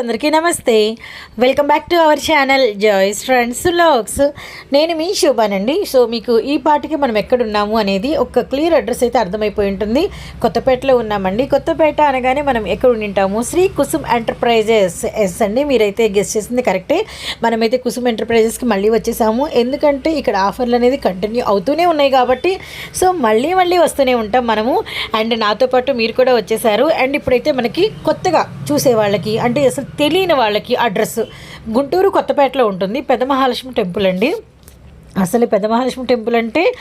అందరికీ నమస్తే. Welcome back to our channel Joy's friends logs నేను మీ శోభానండి. సో మీకు ఈ పాటికి మనం ఎక్కడున్నాము అనేది ఒక క్లియర్ అడ్రస్ అయితే అర్థమైపోయి ఉంటుంది. కొత్తపేటలో ఉన్నామండి. కొత్తపేట అనగానే మనం ఎక్కడ ఉంటాము శ్రీ కుసుమ్ ఎంటర్ప్రైజెస్. ఎస్ అండి. మీరైతే గెస్ట్ చేసింది కరెక్టే మనమైతే కుసుమ్ ఎంటర్ప్రైజెస్కి మళ్ళీ వచ్చేసాము. ఎందుకంటే ఇక్కడ ఆఫర్లు అనేది కంటిన్యూ అవుతూనే ఉన్నాయి కాబట్టి సో మళ్ళీ మళ్ళీ వస్తూనే ఉంటాం మనము. అండ్ నాతో పాటు మీరు కూడా వచ్చేసారు. అండ్ ఇప్పుడైతే మనకి కొత్తగా చూసే వాళ్ళకి అంటే అసలు తెలియని వాళ్ళకి అడ్రస్ గుంటూరు కొత్తపేటలో ఉంటుంది పెద్ద మహాలక్ష్మి టెంపుల్ అండి. అసలు పెద్ద మహాలక్ష్మి టెంపుల్ అంటే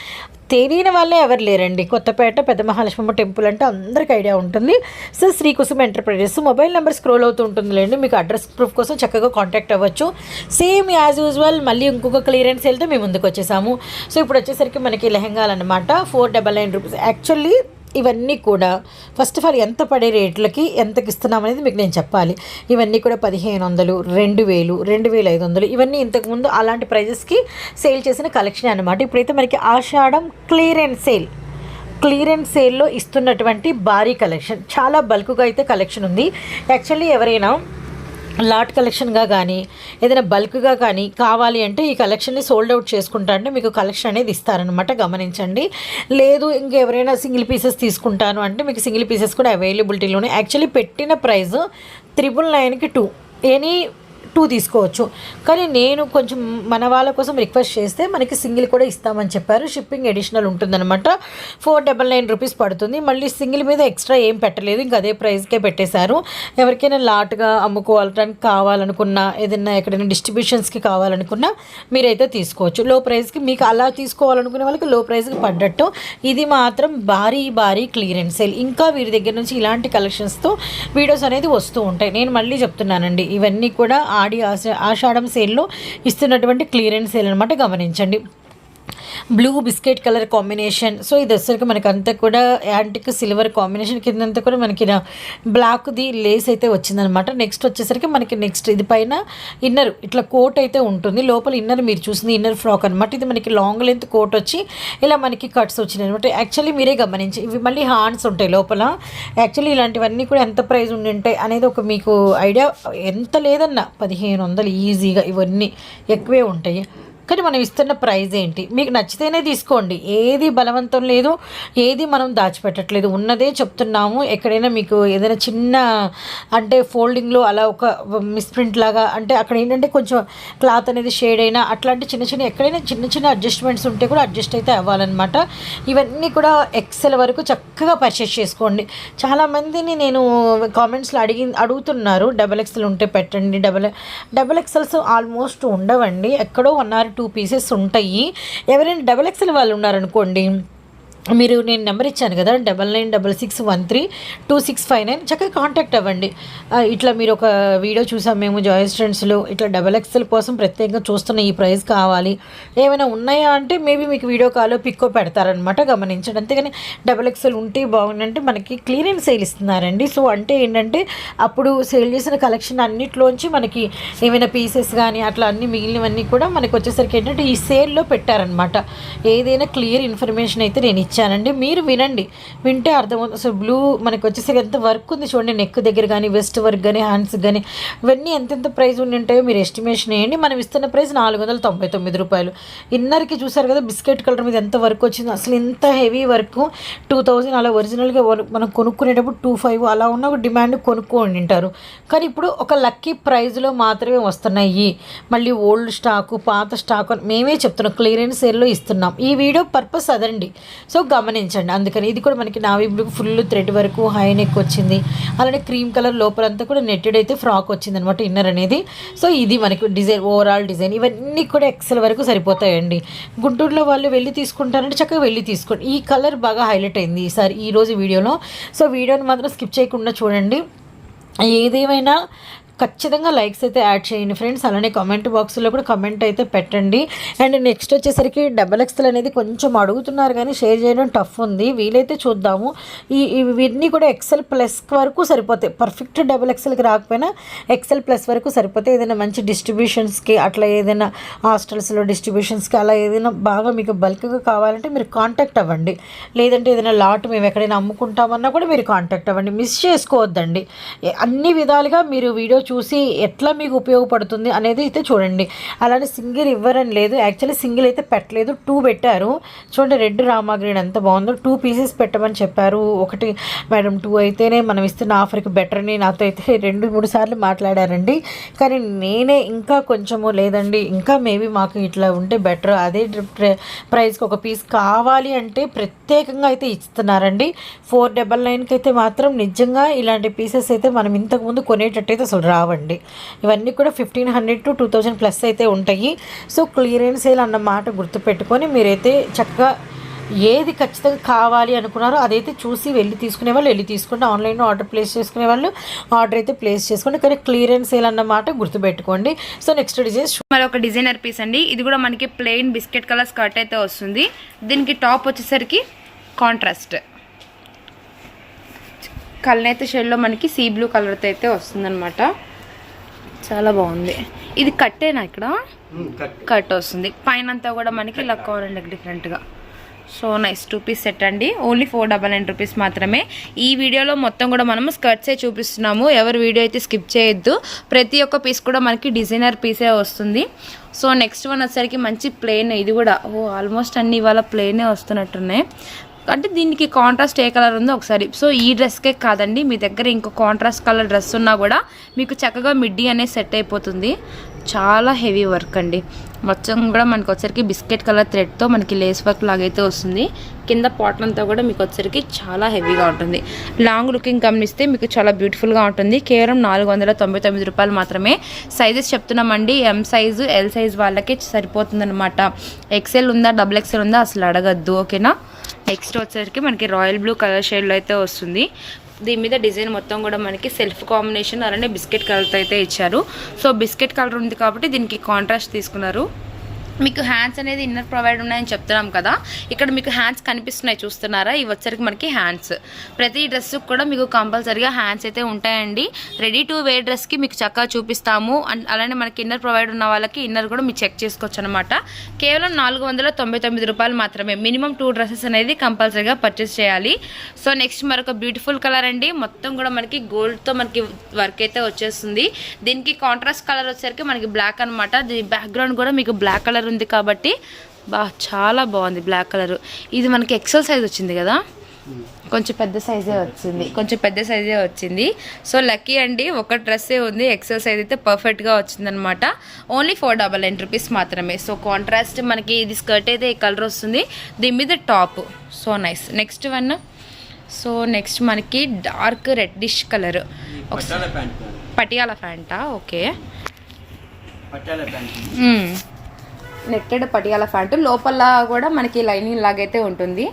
తెలియని వాళ్ళే ఎవరు లేరండి. కొత్తపేట పెద్ద మహాలక్ష్మమ్మ టెంపుల్ అంటే అందరికి ఐడియా ఉంటుంది. So Srikusuma enterprises. Mobile number scroll అవుతూ ఉంటుందిలేండి. మీకు అడ్రస్ ప్రూఫ్ కోసం చక్కగా కాంటాక్ట్ అవ్వచ్చు. సేమ్ యాజ్ యూజువల్ మళ్ళీ ఇంకొక క్లియరెన్స్ వెళ్తే మేము ముందుకు వచ్చేసాము. సో ఇప్పుడు వచ్చేసరికి మనకి లెహెంగాలన్నమాట అనమాట four double nine rupees. Actually ఇవన్నీ కూడా ఫస్ట్ ఆఫ్ ఆల్ ఎంత పడే రేట్లకి ఎంతకి ఇస్తున్నాం అనేది మీకు నేను చెప్పాలి. ఇవన్నీ కూడా పదిహేను వందలు రెండు వేలు రెండు వేల ఐదు వందలు ఇవన్నీ ఇంతకుముందు అలాంటి ప్రైజెస్కి సేల్ చేసిన కలెక్షన్ అనమాట ఇప్పుడైతే మనకి ఆషాఢం క్లియరెన్స్ సేల్ క్లియరెన్స్ సేల్లో ఇస్తున్నటువంటి భారీ కలెక్షన్ చాలా బల్క్గా అయితే కలెక్షన్ ఉంది. యాక్చువల్లీ ఎవరైనా లాట్ కలెక్షన్గా కానీ ఏదైనా బల్క్గా కానీ కావాలి అంటే ఈ కలెక్షన్ని సోల్డ్ అవుట్ చేసుకుంటా అంటే మీకు కలెక్షన్ అనేది ఇస్తారనమాట గమనించండి. లేదు ఇంకెవరైనా సింగిల్ పీసెస్ తీసుకుంటాను అంటే మీకు సింగిల్ పీసెస్ కూడా అవైలబిలిటీలోనే. యాక్చువల్లీ పెట్టిన ప్రైస్ త్రిబుల్ నైన్కి టూ. ఎనీ టూ తీసుకోవచ్చు. కానీ నేను కొంచెం మన వాళ్ళ కోసం రిక్వెస్ట్ చేస్తే మనకి సింగిల్ కూడా ఇస్తామని చెప్పారు. షిప్పింగ్ అడిషనల్ ఉంటుందన్నమాట. ఫోర్ డబల్ నైన్ రూపీస్ పడుతుంది. మళ్ళీ సింగిల్ మీద ఎక్స్ట్రా ఏం పెట్టలేదు. ఇంకా అదే ప్రైస్కే పెట్టేశారు. ఎవరికైనా లాట్గా అమ్ముకోవాలటానికి కావాలనుకున్నా ఏదైనా ఎక్కడైనా డిస్ట్రిబ్యూషన్స్కి కావాలనుకున్నా మీరైతే తీసుకోవచ్చు. లో ప్రైస్కి మీకు అలా తీసుకోవాలనుకునే వాళ్ళకి లో ప్రైస్కి పడ్డట్టు. ఇది మాత్రం భారీ భారీ క్లియరెన్స్ సేల్. ఇంకా వీరి దగ్గర నుంచి ఇలాంటి కలెక్షన్స్తో వీడియోస్ అనేది వస్తూ ఉంటాయి. నేను మళ్ళీ చెప్తున్నానండి. ఇవన్నీ కూడా ఆడి ఆషాఢం సేల్లో ఇస్తున్నటువంటి క్లియరెన్స్ సేల్ అనమాట గమనించండి. Blue biscuit colour combination. So ఇది వచ్చరికి మనకి కూడా యాంటిక్ సిల్వర్ కాంబినేషన్ కిందంతా కూడా మనకి బ్లాక్ది లేస్ అయితే వచ్చిందనమాట. నెక్స్ట్ వచ్చేసరికి మనకి నెక్స్ట్ ఇది పైన ఇన్నర్. ఇట్లా కోట్ అయితే ఉంటుంది. లోపల ఇన్నర్ మీరు చూసింది ఇన్నర్ ఫ్రాక్ అనమాట ఇది మనకి లాంగ్ లెంత్ కోట్ వచ్చి ఇలా మనకి కట్స్ వచ్చినాయి అనమాట యాక్చువల్లీ మీరే గమనించి ఇవి మళ్ళీ హాండ్స్ ఉంటాయి లోపల. యాక్చువల్లీ ఇలాంటివన్నీ కూడా ఎంత ప్రైస్ ఉండి ఉంటాయి అనేది ఒక మీకు ఐడియా. ఎంత లేదన్నా పదిహేను వందలు ఈజీగా ఇవన్నీ ఎక్కువే ఉంటాయి. కానీ మనం ఇస్తున్న ప్రైజ్ ఏంటి? మీకు నచ్చితేనే తీసుకోండి. ఏది బలవంతం లేదు ఏది మనం దాచిపెట్టట్లేదు. ఉన్నదే చెప్తున్నాము. ఎక్కడైనా మీకు ఏదైనా చిన్న అంటే ఫోల్డింగ్లో అలా ఒక మిస్ప్రింట్ లాగా అంటే అక్కడ ఏంటంటే కొంచెం క్లాత్ అనేది షేడ్ అయినా అట్లాంటి చిన్న చిన్న ఎక్కడైనా చిన్న చిన్న అడ్జస్ట్మెంట్స్ ఉంటే కూడా అడ్జస్ట్ అయితే అవ్వాలన్నమాట. ఇవన్నీ కూడా ఎక్సెల్ వరకు చక్కగా పర్చేస్ చేసుకోండి. చాలామందిని నేను కామెంట్స్లో అడిగి అడుగుతున్నారు. డబల్ ఎక్సెల్ ఉంటే పెట్టండి. డబల్ డబల్ ఎక్సెల్స్ ఆల్మోస్ట్ ఉండవండి. ఎక్కడో వన్ ఆర్ టూ పీసెస్ ఉంటాయి. ఎవరైనా డబల్ ఎక్సెల్ వాళ్ళు ఉన్నారనుకోండి మీరు నేను నెంబర్ ఇచ్చాను కదా double nine double six one three two six five nine. చక్కగా కాంటాక్ట్ అవ్వండి. ఇట్లా మీరు ఒక వీడియో చూసాం మేము జాయిస్ ఫ్రెండ్స్లో ఇట్లా డబల్ ఎక్స్ఎల్ కోసం ప్రత్యేకంగా చూస్తున్న ఈ ప్రైస్ కావాలి. ఏమైనా ఉన్నాయా అంటే మేబీ మీకు వీడియో కాల్ పిక్కో పెడతారనమాట గమనించండి. అంతేగాని డబల్ ఎక్స్ఎల్ ఉంటే బాగుందంటే మనకి క్లియరెన్స్ సేల్ ఇస్తున్నారండి. సో అంటే ఏంటంటే అప్పుడు సేల్ చేసిన కలెక్షన్ అన్నిట్లోంచి మనకి ఏమైనా పీసెస్ కానీ అట్లా అన్ని మిగిలినవన్నీ కూడా మనకి వచ్చేసరికి ఏంటంటే ఈ సేల్లో పెట్టారనమాట ఏదైనా క్లియర్ ఇన్ఫర్మేషన్ అయితే నేను ఇచ్చానండి మీరు వినండి. వింటే అర్థమవుతుంది అసలు బ్లూ మనకి వచ్చేసరికి ఎంత వర్క్ ఉంది చూడండి. నెక్ దగ్గర కానీ వెస్ట్ వర్క్ కానీ హ్యాండ్స్ కానీ ఇవన్నీ ఎంతెంత ప్రైస్ ఉండి ఉంటాయో మీరు ఎస్టిమేషన్ వేయండి. మనం ఇస్తున్న ప్రైస్ నాలుగు వందల తొంభై తొమ్మిది రూపాయలు. ఇన్నర్కి చూసారు కదా బిస్కెట్ కలర్ మీద ఎంత వర్క్ వచ్చిందో. అసలు ఇంత హెవీ వర్క్ టూ థౌజండ్ అలా ఒరిజినల్గా మనం కొనుక్కునేటప్పుడు టూ ఫైవ్ అలా ఉన్న ఒక డిమాండ్ కొనుక్కొని ఉంటారు కానీ ఇప్పుడు ఒక లక్కీ ప్రైజ్లో మాత్రమే వస్తున్నాయి. మళ్ళీ ఓల్డ్ స్టాకు పాత స్టాక్ అని మేమే చెప్తున్నాం. క్లియరెన్స్ సేల్లో ఇస్తున్నాం. ఈ వీడియో పర్పస్ అదండి. సో గమనించండి. అందుకని ఇది కూడా మనకి నావి ఫుల్ థ్రెడ్ వరకు హై నెక్ వచ్చింది. అలానే క్రీమ్ కలర్ లోపలంతా కూడా నెట్టెడ్ అయితే ఫ్రాక్ వచ్చింది అనమాట ఇన్నర్ అనేది. సో ఇది మనకి డిజైన్ ఓవరాల్ డిజైన్ ఇవన్నీ కూడా ఎక్సెల్ వరకు సరిపోతాయండి. గుంటూరులో వాళ్ళు వెళ్ళి తీసుకుంటారంటే చక్కగా వెళ్ళి తీసుకోండి. ఈ కలర్ బాగా హైలైట్ అయింది ఈసారి ఈరోజు వీడియోలో. సో వీడియోని మాత్రం స్కిప్ చేయకుండా చూడండి. ఏదేమైనా ఖచ్చితంగా లైక్స్ అయితే యాడ్ చేయండి ఫ్రెండ్స్. అలానే కామెంట్ బాక్స్లో కూడా కమెంట్ అయితే పెట్టండి. అండ్ నెక్స్ట్ వచ్చేసరికి డబల్ ఎక్స్ఎల్ అనేది కొంచెం అడుగుతున్నారు కానీ షేర్ చేయడం టఫ్ ఉంది. వీలైతే చూద్దాము. ఈ ఇవన్నీ కూడా ఎక్సెల్ ప్లస్ వరకు సరిపోతాయి. పర్ఫెక్ట్ డబల్ ఎక్సెల్కి రాకపోయినా ఎక్సెల్ ప్లస్ వరకు సరిపోతే ఏదైనా మంచి డిస్ట్రిబ్యూషన్స్కి అట్లా ఏదైనా హాస్టల్స్లో డిస్ట్రిబ్యూషన్స్కి అలా ఏదైనా బాగా మీకు బల్క్గా కావాలంటే మీరు కాంటాక్ట్ అవ్వండి. లేదంటే ఏదైనా లాట్ మేము ఎక్కడైనా అమ్ముకుంటామన్నా కూడా మీరు కాంటాక్ట్ అవ్వండి. మిస్ చేసుకోవద్దండి. అన్ని విధాలుగా మీరు వీడియో చూసి ఎట్లా మీకు ఉపయోగపడుతుంది అనేది అయితే చూడండి. అలానే సింగిల్ ఇవ్వరని లేదు. యాక్చువల్లీ సింగిల్ అయితే పెట్టలేదు. టూ పెట్టారు. చూడండి రెడ్ రామా గ్రీన్ ఎంత బాగుందో. టూ పీసెస్ పెట్టమని చెప్పారు. ఒకటి మేడం టూ అయితేనే మనం ఇస్తున్న ఆఫర్కి బెటర్ అని నాతో అయితే రెండు మూడు సార్లు మాట్లాడారండి. కానీ నేనే ఇంకా కొంచెము లేదండి. ఇంకా మేబీ మాకు ఇట్లా ఉంటే బెటర్ అదే ప్రైస్కి ఒక పీస్ కావాలి అంటే ప్రత్యేకంగా అయితే ఇస్తున్నారండి. ఫోర్ డబల్ నైన్కి అయితే మాత్రం నిజంగా ఇలాంటి పీసెస్ అయితే మనం ఇంతకుముందు కొనేటట్టు అయితే అసలు రావండి ఇవన్నీ కూడా fifteen hundred to two thousand plus అయితే ఉంటాయి. సో క్లియరెన్స్ సేల్ అన్న మాట గుర్తుపెట్టుకొని మీరైతే చక్కగా ఏది ఖచ్చితంగా కావాలి అనుకున్నారో అదైతే చూసి వెళ్ళి తీసుకునే వాళ్ళు వెళ్ళి తీసుకుంటే ఆన్లైన్లో ఆర్డర్ ప్లేస్ చేసుకునే వాళ్ళు ఆర్డర్ అయితే ప్లేస్ చేసుకోండి. కానీ క్లియరెన్స్ సేల్ అన్నమాట గుర్తుపెట్టుకోండి. సో నెక్స్ట్ డిజైన్ మరి ఒక డిజైనర్ పీస్ అండి. ఇది కూడా మనకి ప్లెయిన్ బిస్కెట్ కలర్ స్కర్ట్ అయితే వస్తుంది. దీనికి టాప్ వచ్చేసరికి కాంట్రాస్ట్ కల్నేత షేడ్లో మనకి సీ బ్లూ కలర్తో అయితే వస్తుందన్నమాట. చాలా బాగుంది. ఇది కట్టేనా ఇక్కడ? కట్. వస్తుంది. పైన అంతా కూడా మనకి ఇలా కావాలండి డిఫరెంట్గా so nice two piece set అండి. Only four double nine rupees మాత్రమే. ఈ వీడియోలో మొత్తం కూడా మనము స్కర్ట్సే చూపిస్తున్నాము. ఎవరు వీడియో అయితే స్కిప్ చేయొద్దు. ప్రతి ఒక్క పీస్ కూడా మనకి డిజైనర్ పీసే వస్తుంది. సో నెక్స్ట్ వన్ వచ్చేసరికి మంచి ప్లెయిన్ ఇది కూడా ఓ ఆల్మోస్ట్ అన్ని ఇవాళ ప్లెయినే వస్తున్నట్టున్నాయి. అంటే దీనికి కాంట్రాస్ట్ ఏ కలర్ ఉందో ఒకసారి. సో ఈ డ్రెస్కే కాదండి. మీ దగ్గర ఇంకో కాంట్రాస్ట్ కలర్ డ్రెస్ ఉన్నా కూడా మీకు చక్కగా మిడ్డీ అనేది సెట్ అయిపోతుంది. చాలా హెవీ వర్క్ అండి. మొత్తం కూడా మనకు వచ్చరికి బిస్కెట్ కలర్ థ్రెడ్తో మనకి లేస్ వర్క్ లాగైతే వస్తుంది. కింద పాటన్ అంతా కూడా మీకు వచ్చరికి చాలా హెవీగా ఉంటుంది. లాంగ్ లుకింగ్ గమనిస్తే మీకు చాలా బ్యూటిఫుల్గా ఉంటుంది. కేవలం నాలుగు వందల తొంభై తొమ్మిది రూపాయలు మాత్రమే. సైజెస్ చెప్తున్నామండి. ఎం సైజు ఎల్ సైజ్ వాళ్ళకి సరిపోతుందన్నమాట. ఎక్సెల్ ఉందా డబుల్ ఎక్సెల్ ఉందా అసలు అడగద్దు. ఓకేనా నెక్స్ట్ వచ్చేసరికి మనకి రాయల్ బ్లూ కలర్ షేడ్లో అయితే వస్తుంది. దీని మీద డిజైన్ మొత్తం కూడా మనకి సెల్ఫ్ కాంబినేషన్ అలానే బిస్కెట్ కలర్తో అయితే ఇచ్చారు. సో బిస్కెట్ కలర్ ఉంది కాబట్టి దీనికి కాంట్రాస్ట్ తీసుకున్నారు. మీకు హ్యాండ్స్ అనేది ఇన్నర్ ప్రొవైడ్ ఉన్నాయని చెప్తున్నాం కదా. ఇక్కడ మీకు హ్యాండ్స్ కనిపిస్తున్నాయి చూస్తున్నారా? ఇవి వచ్చరికి మనకి హ్యాండ్స్ ప్రతి డ్రెస్ కూడా మీకు కంపల్సరీగా హ్యాండ్స్ అయితే ఉంటాయండి. రెడీ టు వేర్ డ్రెస్కి మీకు చక్కగా చూపిస్తాము. అండ్ అలానే మనకి ఇన్నర్ ప్రొవైడ్ ఉన్న వాళ్ళకి ఇన్నర్ కూడా మీరు చెక్ చేసుకోవచ్చు అనమాట కేవలం నాలుగు వందల తొంభై తొమ్మిది రూపాయలు మాత్రమే. మినిమం టూ డ్రెస్సెస్ అనేది కంపల్సరీగా పర్చేస్ చేయాలి. సో నెక్స్ట్ మరొక బ్యూటిఫుల్ కలర్ అండి. మొత్తం కూడా మనకి గోల్డ్తో మనకి వర్క్ అయితే వచ్చేస్తుంది. దీనికి కాంట్రాస్ట్ కలర్ వచ్చేసరికి మనకి బ్లాక్ అనమాట దీని బ్యాక్గ్రౌండ్ కూడా మీకు బ్లాక్ కలర్ ఉంది కాబట్టి బా చాలా బాగుంది బ్లాక్ కలర్ ఇది మనకి ఎక్సెల్ సైజ్ వచ్చింది కదా? కొంచెం పెద్ద సైజే వచ్చింది. కొంచెం పెద్ద సైజే వచ్చింది. సో లక్కీ అండి ఒక డ్రెస్సే ఉంది. ఎక్సెల్ సైజ్ అయితే పర్ఫెక్ట్గా వచ్చిందనమాట only four double nine rupees మాత్రమే. సో కాంట్రాస్ట్ మనకి ఇది స్కర్ట్ అయితే ఈ కలర్ వస్తుంది. దీని మీద top so nice next one so next మనకి dark reddish colour madam. Patiala ప్యాంటా okay netted Patiala pant లోపల కూడా మనకి లైనింగ్ లాగైతే ఉంటుంది.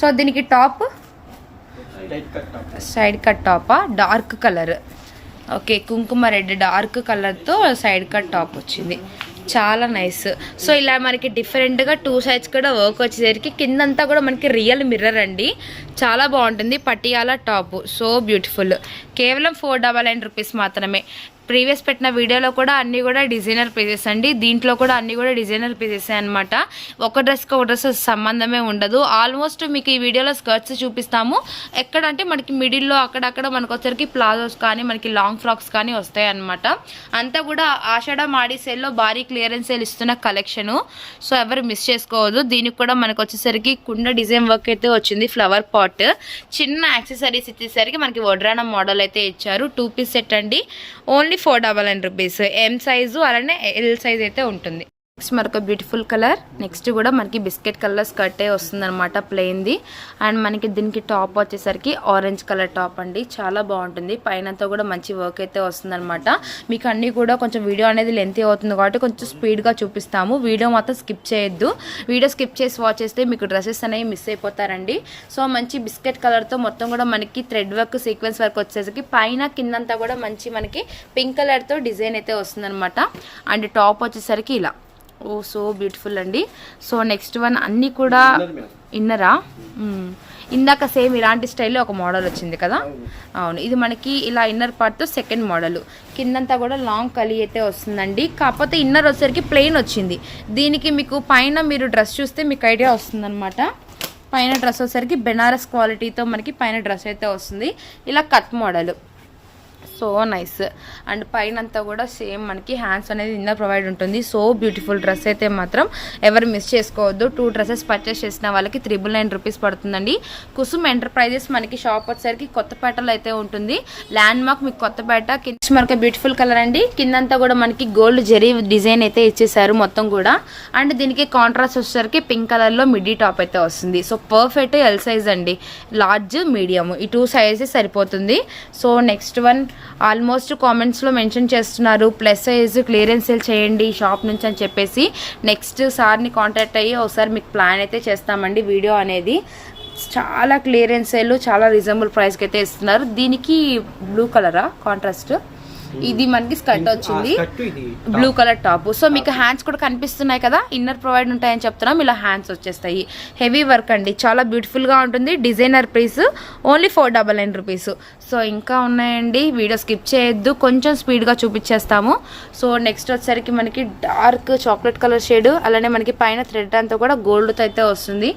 సో దీనికి టాప్? సైడ్ కట్ టాపా డార్క్ కలర్. ఓకే కుంకుమ రెడ్ డార్క్ కలర్తో సైడ్ కట్ టాప్ వచ్చింది. చాలా నైస్. సో ఇలా మనకి డిఫరెంట్గా టూ సైడ్స్ కూడా వర్క్ వచ్చేసరికి కిందంతా కూడా మనకి రియల్ మిర్రర్ అండి. చాలా బాగుంటుంది పటియాల టాప్. So beautiful. కేవలం ఫోర్ డబల్ నైన్ రూపీస్ మాత్రమే. ప్రీవియస్ పెట్టిన వీడియోలో కూడా అన్నీ కూడా డిజైనర్ పీసెస్ అండి. దీంట్లో కూడా అన్నీ కూడా డిజైనర్ పీసెస్ అనమాట ఒక డ్రెస్కి ఒక డ్రెస్ సంబంధమే ఉండదు. ఆల్మోస్ట్ మీకు ఈ వీడియోలో స్కర్ట్స్ చూపిస్తాము. ఎక్కడంటే మనకి మిడిల్లో అక్కడక్కడ మనకు వచ్చరికి ప్లాజోస్ కానీ మనకి లాంగ్ ఫ్రాక్స్ కానీ వస్తాయి అనమాట అంతా కూడా ఆషాఢ మాడి సేల్లో భారీ క్లియరెన్స్ సేల్ ఇస్తున్న కలెక్షను సో ఎవరు మిస్ చేసుకోవద్దు. దీనికి కూడా మనకు వచ్చేసరికి కుండ డిజైన్ వర్క్ అయితే వచ్చింది ఫ్లవర్ పాట్ చిన్న యాక్సెసరీస్ ఇచ్చేసరికి మనకి వడ్రానం మోడల్ అయితే ఇచ్చారు. టూ పీస్ సెట్ అండి. Only four double nine rupees. M size అలానే ఎల్ సైజ్ అయితే ఉంటుంది. నెక్స్ట్ మరొక బ్యూటిఫుల్ కలర్ నెక్స్ట్ కూడా మనకి బిస్కెట్ కలర్ స్కర్టే వస్తుంది అనమాట ప్లెయిన్ది అండ్ మనకి దీనికి టాప్ వచ్చేసరికి ఆరెంజ్ కలర్ టాప్ అండి. చాలా బాగుంటుంది. పైనంతా కూడా మంచి వర్క్ అయితే వస్తుందన్నమాట. మీకు అన్నీ కూడా కొంచెం వీడియో అనేది లెంత్ అవుతుంది కాబట్టి కొంచెం స్పీడ్గా చూపిస్తాము. వీడియో మాత్రం స్కిప్ చేయొద్దు. వీడియో స్కిప్ చేసి వాచ్ చేస్తే మీకు డ్రెస్సెస్ అనేవి మిస్ అయిపోతారండి. సో మంచి బిస్కెట్ కలర్తో మొత్తం కూడా మనకి థ్రెడ్ వర్క్ సీక్వెన్స్ వర్క్ వచ్చేసరికి పైన కిందంతా కూడా మంచి మనకి పింక్ కలర్తో డిజైన్ అయితే వస్తుందన్నమాట. అండ్ టాప్ వచ్చేసరికి ఇలా. ఓ సో బ్యూటిఫుల్ అండి. సో నెక్స్ట్ వన్ అన్నీ కూడా ఇన్నరా. ఇందాక సేమ్ ఇలాంటి స్టైల్లో ఒక మోడల్ వచ్చింది కదా? అవును. ఇది మనకి ఇలా ఇన్నర్ పార్ట్తో సెకండ్ మోడల్ కిందంతా కూడా లాంగ్ కలి అయితే వస్తుందండి. కాకపోతే ఇన్నర్ వచ్చేసరికి ప్లెయిన్ వచ్చింది. దీనికి మీకు పైన మీరు డ్రెస్ చూస్తే మీకు ఐడియా వస్తుందన్నమాట. పైన డ్రెస్ వచ్చేసరికి బెనారస్ క్వాలిటీతో మనకి పైన డ్రెస్ అయితే వస్తుంది. ఇలా cut model so nice. And పైన అంతా కూడా సేమ్ మనకి హ్యాండ్స్ అనేది ఇన్నర్ ప్రొవైడ్ ఉంటుంది. సో బ్యూటిఫుల్ డ్రెస్ అయితే మాత్రం ఎవరు మిస్ చేసుకోవద్దు. టూ డ్రెస్సెస్ పర్చేస్ చేసిన వాళ్ళకి త్రిబుల్ నైన్ రూపీస్ పడుతుందండి. కుసుమ్ ఎంటర్ప్రైజెస్ మనకి షాప్ వచ్చేసరికి కొత్తపేటలో అయితే ఉంటుంది. ల్యాండ్ మార్క్ మీకు కొత్తపేట కింద మనకి బ్యూటిఫుల్ కలర్ అండి. కిందంతా కూడా మనకి గోల్డ్ జెరీ డిజైన్ అయితే ఇచ్చేసారు మొత్తం కూడా. అండ్ దీనికి కాంట్రాస్ట్ వచ్చేసరికి పింక్ కలర్లో మిడ్డీ టాప్ అయితే వస్తుంది. సో పర్ఫెక్ట్ ఎల్ సైజ్ అండి. లార్జ్ మీడియం ఈ టూ సైజెస్ సరిపోతుంది. సో నెక్స్ట్ వన్ ఆల్మోస్ట్ కామెంట్స్లో మెన్షన్ చేస్తున్నారు ప్లస్ సైజ్ క్లియరెన్స్ సేల్ చేయండి షాప్ నుంచి అని చెప్పేసి. నెక్స్ట్ సార్ని కాంటాక్ట్ అయ్యి ఒకసారి మీకు ప్లాన్ అయితే చేస్తామండి వీడియో అనేది. చాలా క్లియరెన్స్ సేల్ చాలా రీజనబుల్ ప్రైస్కి అయితే ఇస్తున్నారు. దీనికి బ్లూ కలరా కాంట్రాస్ట్ ఇది మనకి స్కర్ట్ వచ్చింది. Blue colour top. సో మీకు హ్యాండ్స్ కూడా కనిపిస్తున్నాయి కదా ఇన్నర్ ప్రొవైడ్ ఉంటాయని చెప్తున్నాం ఇలా హ్యాండ్స్ వచ్చేస్తాయి. హెవీ వర్క్ అండి చాలా బ్యూటిఫుల్గా ఉంటుంది designer piece only four double nine rupees. So ఇంకా ఉన్నాయండి వీడియో స్కిప్ చేయొద్దు కొంచెం స్పీడ్గా చూపించేస్తాము. సో నెక్స్ట్ వచ్చేసరికి మనకి డార్క్ చాక్లెట్ కలర్ షేడ్ అలానే మనకి పైన థ్రెడ్ అంతా కూడా గోల్డ్తో అయితే వస్తుంది.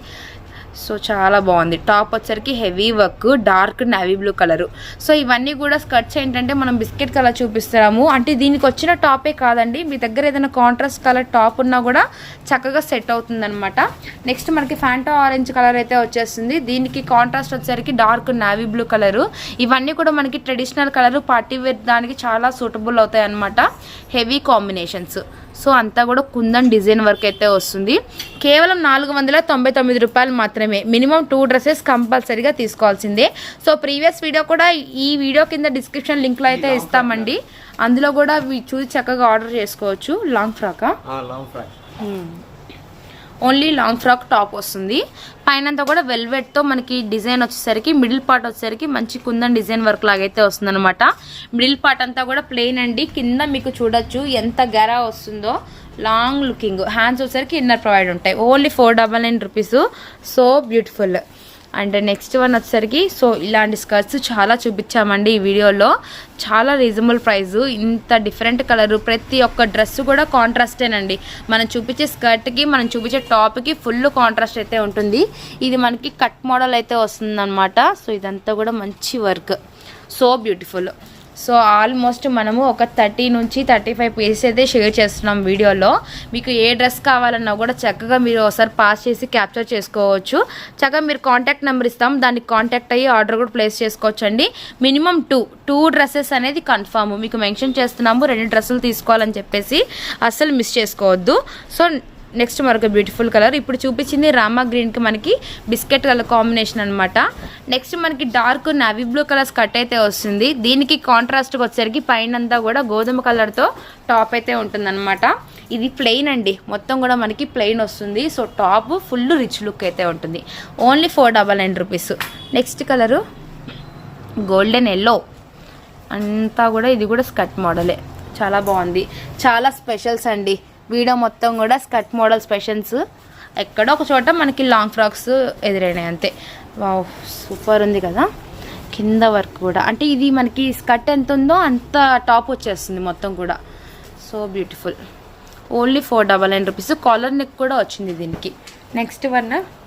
సో చాలా బాగుంది. టాప్ వచ్చరికి heavy work dark navy blue colour so ఇవన్నీ కూడా స్కర్ట్స్ ఏంటంటే మనం బిస్కెట్ కలర్ చూపిస్తున్నాము అంటే దీనికి వచ్చిన టాపే కాదండి. మీ దగ్గర ఏదైనా కాంట్రాస్ట్ కలర్ టాప్ ఉన్నా కూడా చక్కగా సెట్ అవుతుందనమాట నెక్స్ట్ మనకి ఫ్యాంటా ఆరెంజ్ కలర్ అయితే వచ్చేస్తుంది. దీనికి కాంట్రాస్ట్ వచ్చేసరికి డార్క్ నేవీ బ్లూ కలర్ ఇవన్నీ కూడా మనకి ట్రెడిషనల్ కలర్ పార్టీ వేర్ దానికి చాలా సూటబుల్ అవుతాయి అనమాట హెవీ కాంబినేషన్స్ సో అంతా కూడా కుందన్ డిజైన్ వర్క్ అయితే వస్తుంది. కేవలం నాలుగు వందల తొంభై తొమ్మిది రూపాయలు మాత్రమే. మినిమం టూ డ్రెస్సెస్ కంపల్సరీగా తీసుకోవాల్సిందే. సో ప్రీవియస్ వీడియో కూడా ఈ వీడియో కింద డిస్క్రిప్షన్ లింక్లో అయితే ఇస్తామండి. అందులో కూడా చూసి చక్కగా ఆర్డర్ చేసుకోవచ్చు. Long ఫ్రాకా? Long frock. Only long frock top వస్తుంది. పైనంతా కూడా వెల్వెట్తో మనకి డిజైన్ వచ్చేసరికి మిడిల్ పార్ట్ వచ్చేసరికి మంచి కుందన్ డిజైన్ వర్క్ లాగైతే వస్తుందనమాట మిడిల్ పార్ట్ అంతా కూడా ప్లెయిన్ అండి. కింద మీకు చూడొచ్చు ఎంత గరా వస్తుందో. లాంగ్ లుకింగ్ హ్యాండ్స్ వచ్చేసరికి ఇన్నర్ ప్రొవైడ్ ఉంటాయి. Only four double nine rupees so beautiful and next one వచ్చేసరికి సో ఇలాంటి స్కర్ట్స్ చాలా చూపించామండి ఈ వీడియోలో. చాలా రీజనబుల్ ప్రైస్ ఇంత డిఫరెంట్ కలర్ ప్రతి ఒక్క డ్రెస్ కూడా కాంట్రాస్టేనండి మనం చూపించే స్కర్ట్కి మనం చూపించే టాప్కి ఫుల్ కాంట్రాస్ట్ అయితే ఉంటుంది. ఇది మనకి కట్ మోడల్ అయితే వస్తుందన్నమాట. సో ఇదంతా కూడా మంచి work so beautiful so almost మనము ఒక థర్టీ నుంచి థర్టీ ఫైవ్ పీసెస్ అయితే షేర్ చేస్తున్నాం వీడియోలో. మీకు ఏ డ్రెస్ కావాలన్నా కూడా చక్కగా మీరు ఒకసారి పాస్ చేసి క్యాప్చర్ చేసుకోవచ్చు. చక్కగా మీరు కాంటాక్ట్ నెంబర్ ఇస్తాం. దానికి కాంటాక్ట్ అయ్యి ఆర్డర్ కూడా ప్లేస్ చేసుకోవచ్చు అండి మినిమం టూ టూ డ్రెస్సెస్ అనేది కన్ఫామ్ మీకు మెన్షన్ చేస్తున్నాము రెండు డ్రెస్సులు తీసుకోవాలని చెప్పేసి. అస్సలు మిస్ చేసుకోవద్దు. సో నెక్స్ట్ మరొక బ్యూటిఫుల్ కలర్. ఇప్పుడు చూపించింది రామా గ్రీన్కి మనకి బిస్కెట్ కలర్ కాంబినేషన్ అనమాట నెక్స్ట్ మనకి dark navy blue colour skirt అయితే వస్తుంది. దీనికి కాంట్రాస్ట్కి వచ్చేసరికి పైన అంతా కూడా గోధుమ కలర్తో టాప్ అయితే ఉంటుందన్నమాట. ఇది ప్లెయిన్ అండి. మొత్తం కూడా మనకి ప్లెయిన్ వస్తుంది. So top full rich look అయితే ఉంటుంది. Only four double nine rupees. Next colour golden yellow. అంతా కూడా ఇది కూడా స్కర్ట్ మోడలే. చాలా బాగుంది. చాలా స్పెషల్స్ అండి. వీడియో మొత్తం కూడా స్కర్ట్ మోడల్ స్పెషల్స్. ఎక్కడో ఒక చోట మనకి లాంగ్ ఫ్రాక్స్ ఎదురైనాయి అంతే. వావ్ సూపర్ ఉంది కదా. కింద వర్క్ కూడా. అంటే ఇది మనకి స్కర్ట్ ఎంత ఉందో అంత టాప్ వచ్చేస్తుంది మొత్తం కూడా. So beautiful. Only four double nine rupees. Collar neck కూడా వచ్చింది దీనికి. నెక్స్ట్ వన్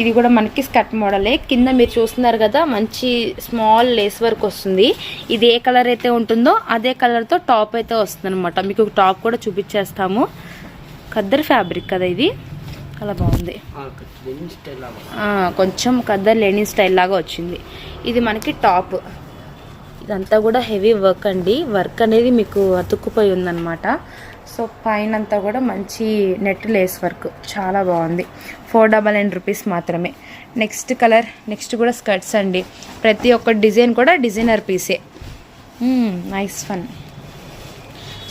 ఇది కూడా మనకి స్కర్ట్ మోడలే. కింద మీరు చూస్తున్నారు కదా మంచి స్మాల్ లేస్ వర్క్ వస్తుంది. ఇది ఏ కలర్ అయితే ఉంటుందో అదే కలర్తో టాప్ అయితే వస్తుంది అనమాట మీకు టాప్ కూడా చూపించేస్తాము. ఖద్దర్ ఫ్యాబ్రిక్ కదా ఇది. చాలా బాగుంది. కొంచెం ఖద్దర్ లెనిన్ స్టైల్ లాగా వచ్చింది. ఇది మనకి టాప్. ఇదంతా కూడా హెవీ వర్క్ అండి. వర్క్ అనేది మీకు అతుక్కుపోయి ఉందన్నమాట. సో పైన అంతా కూడా మంచి నెట్ లేస్ వర్క్. చాలా బాగుంది. ఫోర్ డబల్ నైన్ రూపీస్ మాత్రమే. నెక్స్ట్ కలర్ నెక్స్ట్ కూడా స్కర్ట్స్ అండి. ప్రతి ఒక్క డిజైన్ కూడా డిజైనర్ పీసే. Nice fun.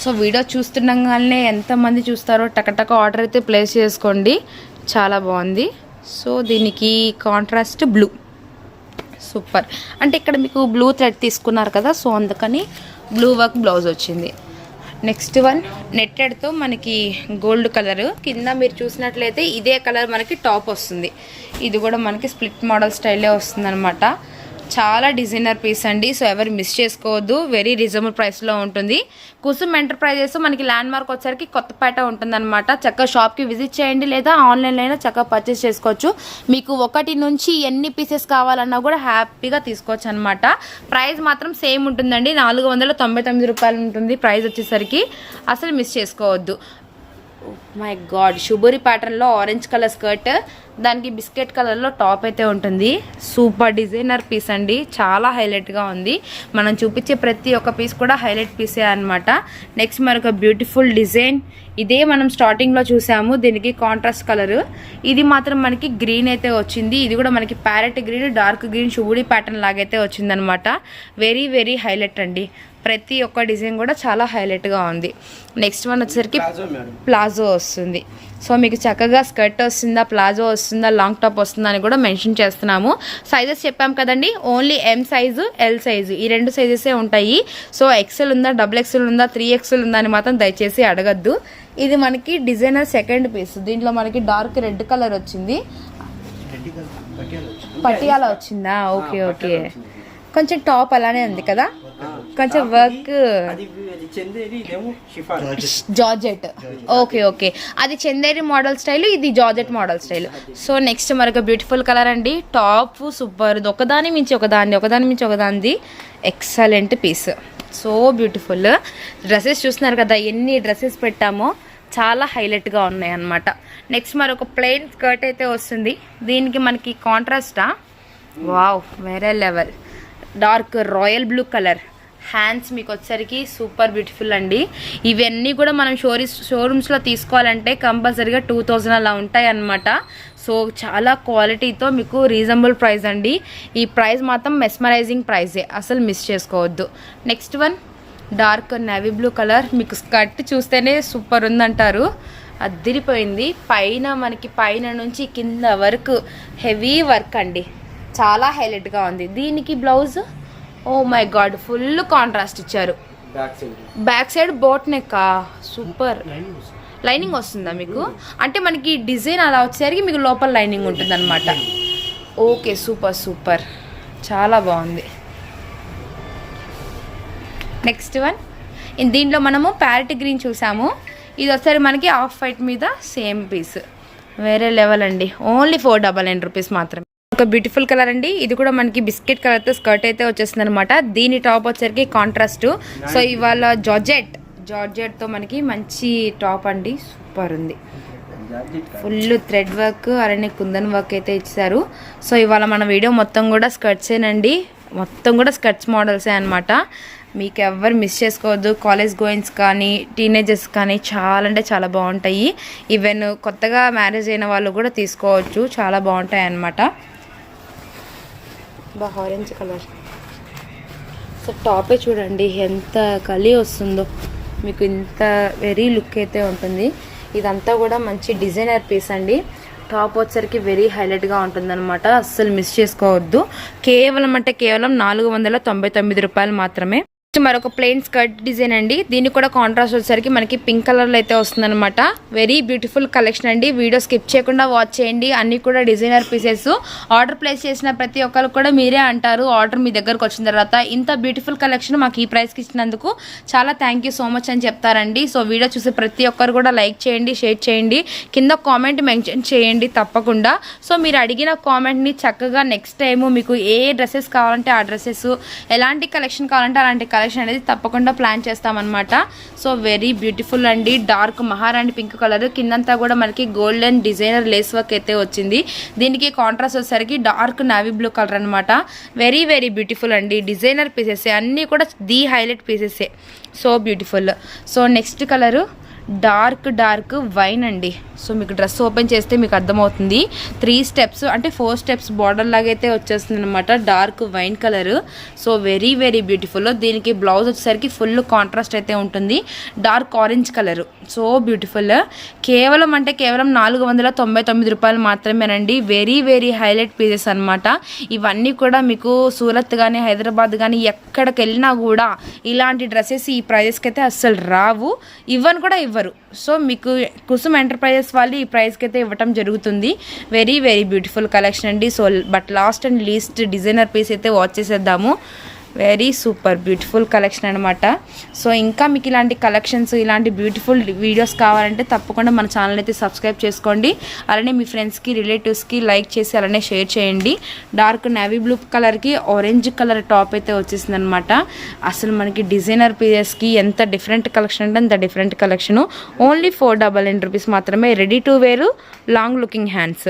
సో వీడియో చూస్తుండగానే ఎంతమంది చూస్తారో టకటక ఆర్డర్ అయితే ప్లేస్ చేసుకోండి. చాలా బాగుంది. సో దీనికి కాంట్రాస్ట్ బ్లూ. సూపర్. అంటే ఇక్కడ మీకు బ్లూ థ్రెడ్ తీసుకున్నారు కదా సో అందుకని బ్లూ వర్క్ బ్లౌజ్ వచ్చింది. నెక్స్ట్ వన్ నెట్టెడ్తో మనకి గోల్డ్ కలర్. కింద మీరు చూసినట్లయితే ఇదే కలర్ మనకి టాప్ వస్తుంది. ఇది కూడా మనకి స్ప్లిట్ మోడల్ స్టైలే వస్తుంది అనమాట చాలా డిజైనర్ పీస్ అండి. సో ఎవరు మిస్ చేసుకోవద్దు. వెరీ రీజనబుల్ ప్రైస్లో ఉంటుంది. కుసుమ్ ఎంటర్ప్రైజెస్ మనకి ల్యాండ్ మార్క్ వచ్చరికి కొత్తపేట ఉంటుందన్నమాట. చక్కగా షాప్కి విజిట్ చేయండి లేదా ఆన్లైన్లో అయినా చక్కగా పర్చేస్ చేసుకోవచ్చు. మీకు ఒకటి నుంచి ఎన్ని పీసెస్ కావాలన్నా కూడా హ్యాపీగా తీసుకోవచ్చు అనమాట ప్రైస్ మాత్రం సేమ్ ఉంటుందండి. నాలుగు వందల తొంభై తొమ్మిది రూపాయలు ఉంటుంది ప్రైస్ వచ్చేసరికి. అసలు మిస్ చేసుకోవద్దు. My god. శుభురి ప్యాటర్న్లో ఆరెంజ్ కలర్ స్కర్ట్ దానికి బిస్కెట్ కలర్లో టాప్ అయితే ఉంటుంది. సూపర్ డిజైనర్ పీస్ అండి. చాలా హైలైట్గా ఉంది. మనం చూపించే ప్రతి ఒక్క పీస్ కూడా హైలైట్ పీసే అనమాట నెక్స్ట్ మరొక బ్యూటిఫుల్ డిజైన్. ఇదే మనం స్టార్టింగ్లో చూసాము. దీనికి కాంట్రాస్ట్ కలర్. ఇది మాత్రం మనకి గ్రీన్ అయితే వచ్చింది. ఇది కూడా మనకి ప్యారెట్ గ్రీన్ డార్క్ గ్రీన్ శుభుడి ప్యాటర్న్ లాగైతే వచ్చిందనమాట వెరీ వెరీ హైలైట్ అండి. ప్రతి ఒక్క డిజైన్ కూడా చాలా హైలైట్గా ఉంది. నెక్స్ట్ వన్ వచ్చేసరికి ప్లాజో వస్తుంది. సో మీకు చక్కగా స్కర్ట్ వస్తుందా ప్లాజో వస్తుందా లాంగ్ టాప్ వస్తుందా అని కూడా మెన్షన్ చేస్తున్నాము. సైజెస్ చెప్పాం కదండి only M size L size ఈ రెండు సైజెసే ఉంటాయి. సో ఎక్సెల్ ఉందా డబుల్ ఎక్సెల్ ఉందా త్రీ ఎక్సెల్ ఉందా అని మాత్రం దయచేసి అడగద్దు. ఇది మనకి డిజైనర్ సెకండ్ పీస్ దీంట్లో మనకి డార్క్ రెడ్ కలర్ వచ్చింది. పటియాలా వచ్చింది. Okay okay. కొంచెం టాప్ అలానే ఉంది కదా? కొంచెం వర్క్ జార్జెట్ ఓకే ఓకే అది చందేరి మోడల్ స్టైల్ ఇది georgette model style so next మరొక బ్యూటిఫుల్ కలర్ అండి. టాప్ సూపర్ ఒకదాని మించి ఒకదాన్ని ఒకదాని మించి ఒకదానిది. Excellent piece so beautiful dresses చూస్తున్నారు కదా ఎన్ని డ్రెస్సెస్ పెట్టామో చాలా హైలైట్గా ఉన్నాయి అన్నమాట. నెక్స్ట్ మరొక ప్లెయిన్ స్కర్ట్ అయితే వస్తుంది. దీనికి మనకి కాంట్రాస్టా వావ్ వేరే level dark royal blue colour hands మీకు వచ్చరికి సూపర్ బ్యూటిఫుల్ అండి. ఇవన్నీ కూడా మనం షోరీస్ షోరూమ్స్లో తీసుకోవాలంటే కంపల్సరీగా టూ థౌజండ్ అలా ఉంటాయి అన్నమాట సో చాలా క్వాలిటీతో మీకు రీజనబుల్ ప్రైస్ అండి. ఈ ప్రైస్ మాత్రం మెస్మరైజింగ్ ప్రైజే. అసలు మిస్ చేసుకోవద్దు. Next one dark navy blue colour. మీకు స్కర్ట్ చూస్తేనే సూపర్ ఉందంటారు. అద్దిరిపోయింది. పైన మనకి పైన నుంచి కింద వరకు హెవీ వర్క్ అండి. చాలా హైలైట్గా ఉంది. దీనికి blouse? Oh my god full contrast ఇచ్చారు. Back side boat neck super lining వస్తుంది. మీకు? అంటే మనకి డిజైన్ అలా వచ్చేసరికి మీకు లోపల లైనింగ్ ఉంటుంది ఓకే సూపర్ సూపర్ చాలా బాగుంది. నెక్స్ట్ వన్ దీంట్లో మనము ప్యారెట్ గ్రీన్ చూసాము. ఇది వచ్చేసరికి మనకి ఆఫ్ వైట్ మీద సేమ్ పీస్ వేరే లెవెల్ అండి. Only four double nine rupees మాత్రమే. ఒక బ్యూటిఫుల్ కలర్ అండి. ఇది కూడా మనకి బిస్కెట్ కలర్తో స్కర్ట్ అయితే వచ్చేస్తుంది అనమాట దీని టాప్ వచ్చేసరికి కాంట్రాస్ట్ సో ఇవాళ జార్జెట్ జార్జెట్తో మనకి మంచి టాప్ అండి. సూపర్ ఉంది. ఫుల్ థ్రెడ్ వర్క్ అలానే కుందన్ వర్క్ అయితే ఇచ్చారు. సో ఇవాళ మన వీడియో మొత్తం కూడా స్కర్ట్సేనండి మొత్తం కూడా స్కర్ట్స్ మోడల్సే అనమాట మీకు ఎవ్వరు మిస్ చేసుకోవద్దు. కాలేజ్ గోయింగ్స్ కానీ టీనేజర్స్ కానీ చాలా అంటే చాలా బాగుంటాయి. ఈవెన్ కొత్తగా మ్యారేజ్ అయిన వాళ్ళు కూడా తీసుకోవచ్చు. చాలా బాగుంటాయి అన్నమాట. బాగా ఆరెంజ్ కలర్. సో టాపే చూడండి ఎంత కలి వస్తుందో. మీకు ఇంత వెరీ లుక్ అయితే ఉంటుంది. ఇదంతా కూడా మంచి డిజైనర్ పీస్ అండి. టాప్ వచ్చరికి వెరీ హైలైట్గా ఉంటుందన్నమాట. అస్సలు మిస్ చేసుకోవద్దు. కేవలం అంటే కేవలం నాలుగు వందల తొంభై తొమ్మిది రూపాయలు మాత్రమే. మరొక ప్లెయిన్ స్కర్ట్ డిజైన్ అండి. దీనికి కూడా కాంట్రాస్ట్ వచ్చేసరికి మనకి పింక్ కలర్లో అయితే వస్తుందన్నమాట. వెరీ బ్యూటిఫుల్ కలెక్షన్ అండి. వీడియో స్కిప్ చేయకుండా వాచ్ చేయండి. అన్ని కూడా డిజైనర్ పీసెస్ ఆర్డర్ ప్లేస్ చేసిన ప్రతి ఒక్కరు కూడా మీరే అంటారు. ఆర్డర్ మీ దగ్గరకు వచ్చిన తర్వాత ఇంత బ్యూటిఫుల్ కలెక్షన్ మాకు ఈ ప్రైస్కి ఇచ్చినందుకు చాలా థ్యాంక్ యూ సో మచ్ అని చెప్తారండి. సో వీడియో చూసే ప్రతి ఒక్కరు కూడా లైక్ చేయండి షేర్ చేయండి. కింద కామెంట్ మెన్షన్ చేయండి తప్పకుండా. సో మీరు అడిగిన కామెంట్ని చక్కగా నెక్స్ట్ టైము మీకు ఏ డ్రెస్సెస్ కావాలంటే ఆ డ్రెస్సెస్ ఎలాంటి కలెక్షన్ కావాలంటే అలాంటి కలెక్షన్ అనేది తప్పకుండా ప్లాన్ చేస్తామన్నమాట. సో వెరీ బ్యూటిఫుల్ అండి. డార్క్ మహారాణి పింక్ కలర్ కిందంతా కూడా మనకి గోల్డెన్ డిజైనర్ లేస్ వర్క్ అయితే వచ్చింది. దీనికి కాంట్రాస్ట్ వచ్చేసరికి డార్క్ నావీ బ్లూ కలర్ అనమాట వెరీ వెరీ బ్యూటిఫుల్ అండి. డిజైనర్ పీసెస్ అన్నీ కూడా the highlight పీసెసే so beautiful so next colour dark dark wine అండి. సో మీకు డ్రెస్ ఓపెన్ చేస్తే మీకు అర్థమవుతుంది. త్రీ స్టెప్స్ అంటే ఫోర్ స్టెప్స్ బార్డర్ లాగా అయితే వచ్చేస్తుంది అనమాట dark wine colour so very very beautiful దీనికి బ్లౌజ్ వచ్చేసరికి ఫుల్ కాంట్రాస్ట్ అయితే ఉంటుంది. Dark orange colour so beautiful కేవలం అంటే కేవలం నాలుగు వందల తొంభై తొమ్మిది రూపాయలు మాత్రమేనండి. వెరీ వెరీ హైలైట్ పీసెస్ అనమాట ఇవన్నీ కూడా మీకు సూరత్ కానీ హైదరాబాద్ కానీ ఎక్కడికి వెళ్ళినా కూడా ఇలాంటి డ్రెస్సెస్ ఈ ప్రైజెస్కి అయితే అస్సలు రావు. ఇవన్నీ కూడా ఇవ్వరు. సో మీకు కుసుమ్ ఎంటర్ప్రైజెస్ వాళ్ళు ఈ ప్రైస్కి అయితే ఇవ్వటం జరుగుతుంది. వెరీ వెరీ బ్యూటిఫుల్ కలెక్షన్ అండి. So but last and least designer piece అయితే వాచ్ చేసేద్దాము. వెరీ సూపర్ బ్యూటిఫుల్ కలెక్షన్ అనమాట సో ఇంకా మీకు ఇలాంటి కలెక్షన్స్ ఇలాంటి బ్యూటిఫుల్ వీడియోస్ కావాలంటే తప్పకుండా మన ఛానల్ అయితే సబ్స్క్రైబ్ చేసుకోండి. అలానే మీ ఫ్రెండ్స్కి రిలేటివ్స్కి లైక్ చేసి అలానే షేర్ చేయండి. డార్క్ నేవీ బ్లూ కలర్కి ఆరెంజ్ కలర్ టాప్ అయితే వచ్చేసింది అనమాట అసలు మనకి డిజైనర్ పీరియస్కి ఎంత డిఫరెంట్ కలెక్షన్ అంటే అంత different collection. Only four double nine rupees మాత్రమే ready to wear long looking hands.